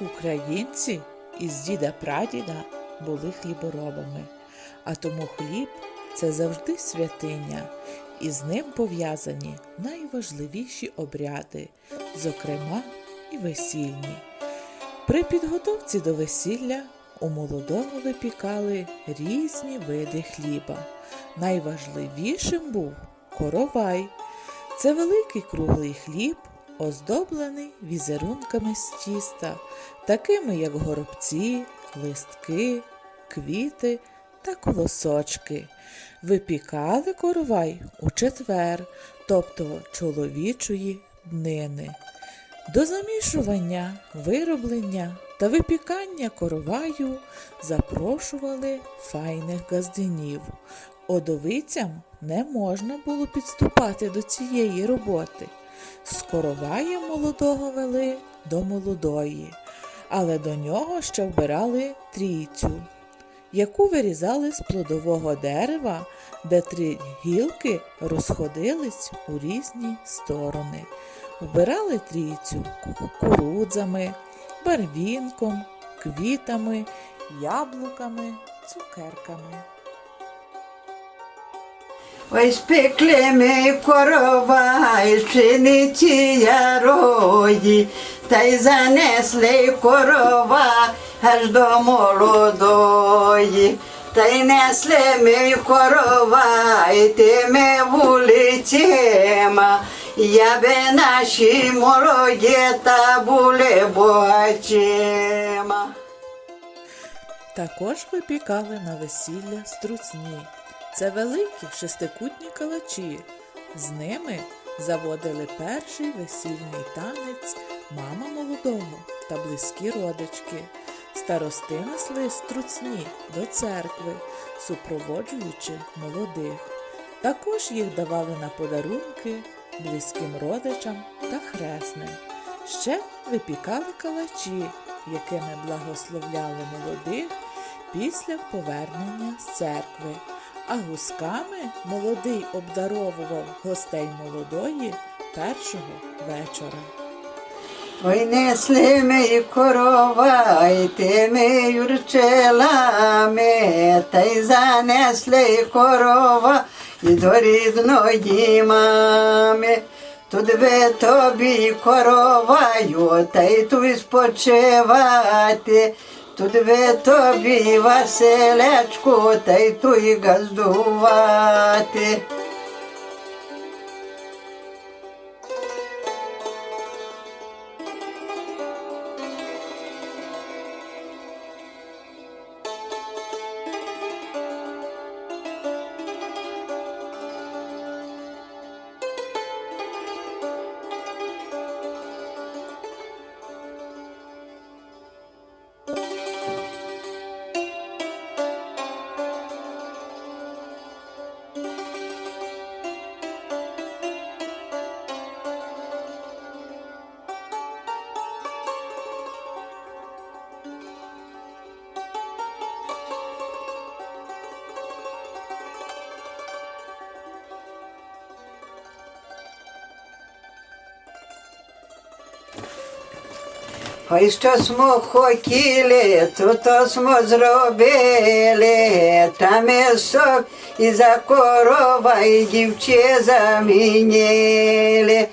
Українці із діда прадіда були хліборобами, а тому хліб це завжди святиня, і з ним пов'язані найважливіші обряди, зокрема і весільні. При підготовці до весілля у молодого випікали різні види хліба. Найважливішим був коровай. Це великий круглий хліб, оздоблений візерунками з тіста, такими як горобці, листки, квіти та колосочки. Випікали коровай у четвер, тобто чоловічої днини. До замішування, вироблення та випікання короваю запрошували файних газдинів. Одовицям не можна було підступати до цієї роботи. З короваєм молодого вели до молодої, але до нього ще вбирали трійцю, яку вирізали з плодового дерева, де три гілки розходились у різні сторони. Вбирали трійцю кукурудзами, барвінком, квітами, яблуками, цукерками. Ой, спекли ми корова із пшениці ярої, та й занесли корова аж до молодої. Та й несли ми корова і тими вулицями, я би наші молоді та були багачима. Також випікали на весілля струцні. Це великі шестикутні калачі. З ними заводили перший весільний танець мама молодого та близькі родички. Старости несли струцні до церкви, супроводжуючи молодих. Також їх давали на подарунки близьким родичам та хресним. Ще випікали калачі, якими благословляли молодих після повернення з церкви. А гусками молодий обдаровував гостей молодої першого вечора. Ой, несли корова і тими юрчелами, та й занесли корова і до рідної мами. Тут би тобі короваю, та й тут спочивати. Тут би тобі Василечку, та й тут газдувати. Ой, що смо хотіли, то то смо зробили, та ми соб і за корова, і дівче замінили.